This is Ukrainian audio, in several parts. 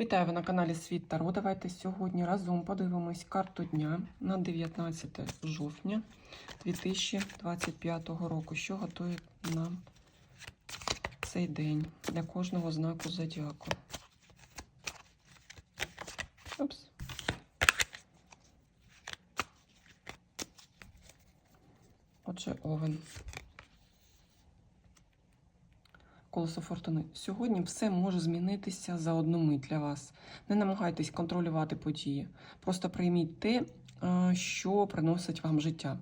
Вітаю ви на каналі Світ Таро. Давайте сьогодні разом подивимось карту дня на 19 жовтня 2025 року. Що готує нам цей день для кожного знаку зодіаку. Опс. Отже, овен. Колесо фортуни. Сьогодні все може змінитися за одну мить для вас. Не намагайтесь контролювати події. Просто прийміть те, е, що приносить вам життя.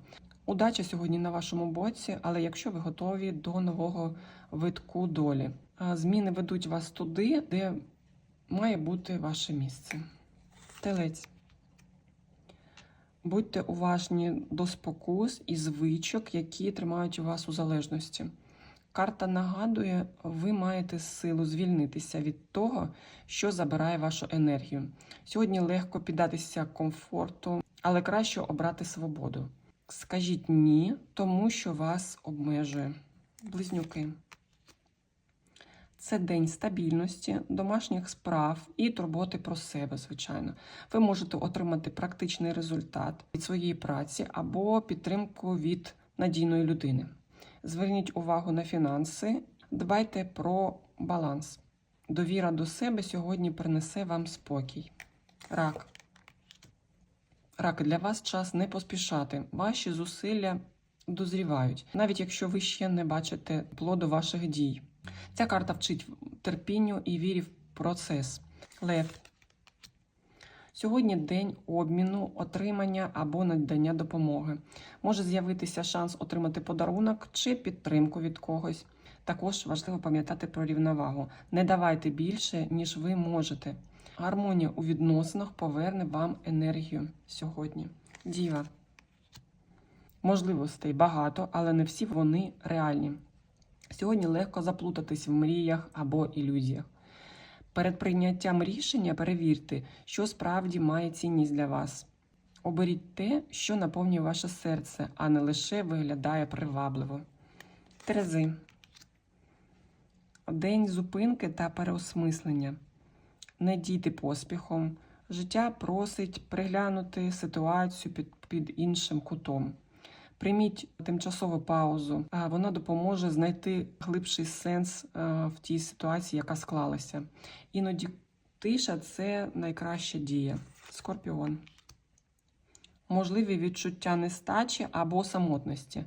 Удача сьогодні на вашому боці, але якщо ви готові до нового витку долі, Е, зміни ведуть вас туди, де має бути ваше місце. Телець. Будьте уважні до спокус і звичок, які тримають вас у залежності. Карта нагадує, ви маєте силу звільнитися від того, що забирає вашу енергію. Сьогодні легко піддатися комфорту, але краще обрати свободу. Скажіть ні, тому що вас обмежує. Близнюки. Це день стабільності, домашніх справ і турботи про себе, звичайно. Ви можете отримати практичний результат від своєї праці або підтримку від надійної людини. Зверніть увагу на фінанси, дбайте про баланс. Довіра до себе сьогодні принесе вам спокій. Рак. Рак, для вас час не поспішати. Ваші зусилля дозрівають, навіть якщо ви ще не бачите плоду ваших дій. Ця карта вчить терпінню і вірі в процес. Лев. Сьогодні день обміну, отримання або надання допомоги. Може з'явитися шанс отримати подарунок чи підтримку від когось. Також важливо пам'ятати про рівновагу. Не давайте більше, ніж ви можете. Гармонія у відносинах поверне вам енергію сьогодні. Діва. Можливостей багато, але не всі вони реальні. Сьогодні легко заплутатись в мріях або ілюзіях. Перед прийняттям рішення перевірте, що справді має цінність для вас. Оберіть те, що наповнює ваше серце, а не лише виглядає привабливо. Терези. День зупинки та переосмислення. Не дійте поспіхом. Життя просить приглянути ситуацію під, під іншим кутом. Прийміть тимчасову паузу, а вона допоможе знайти глибший сенс в тій ситуації, яка склалася. Іноді тиша це найкраща дія. Скорпіон. Можливі відчуття нестачі або самотності.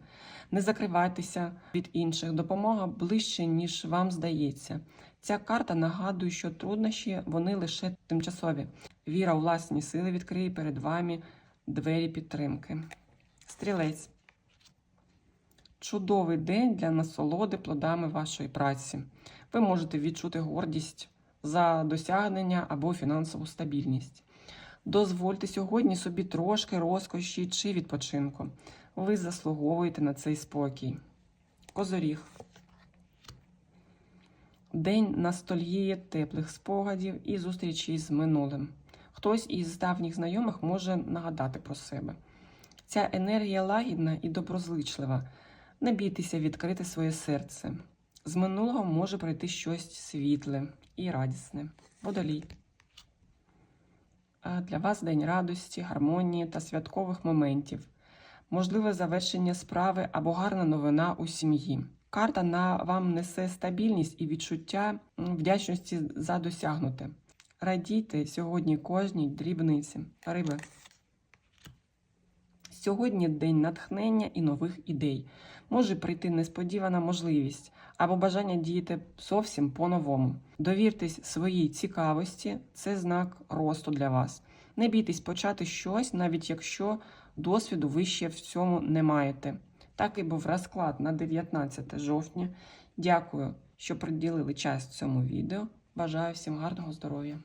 Не закривайтеся від інших. Допомога ближче, ніж вам здається. Ця карта нагадує, що труднощі вони лише тимчасові. Віра у власні сили відкриє перед вами двері підтримки. Стрілець. Чудовий день для насолоди плодами вашої праці. Ви можете відчути гордість за досягнення або фінансову стабільність. Дозвольте сьогодні собі трошки розкоші чи відпочинку. Ви заслуговуєте на цей спокій. Козоріг. День ностальгії, теплих спогадів і зустрічі з минулим. Хтось із давніх знайомих може нагадати про себе. Ця енергія лагідна і доброзичлива. Не бійтеся відкрити своє серце. З минулого може прийти щось світле і радісне. Водолій. Для вас день радості, гармонії та святкових моментів. Можливе завершення справи або гарна новина у сім'ї. Карта на вам несе стабільність і відчуття вдячності за досягнуте. Радійте сьогодні кожній дрібниці. Риби. Сьогодні день натхнення і нових ідей. Може прийти несподівана можливість або бажання діяти зовсім по-новому. Довіртесь своїй цікавості, це знак росту для вас. Не бійтесь почати щось, навіть якщо досвіду ви ще в цьому не маєте. Так і був розклад на 19 жовтня. Дякую, що приділили час цьому відео. Бажаю всім гарного здоров'я!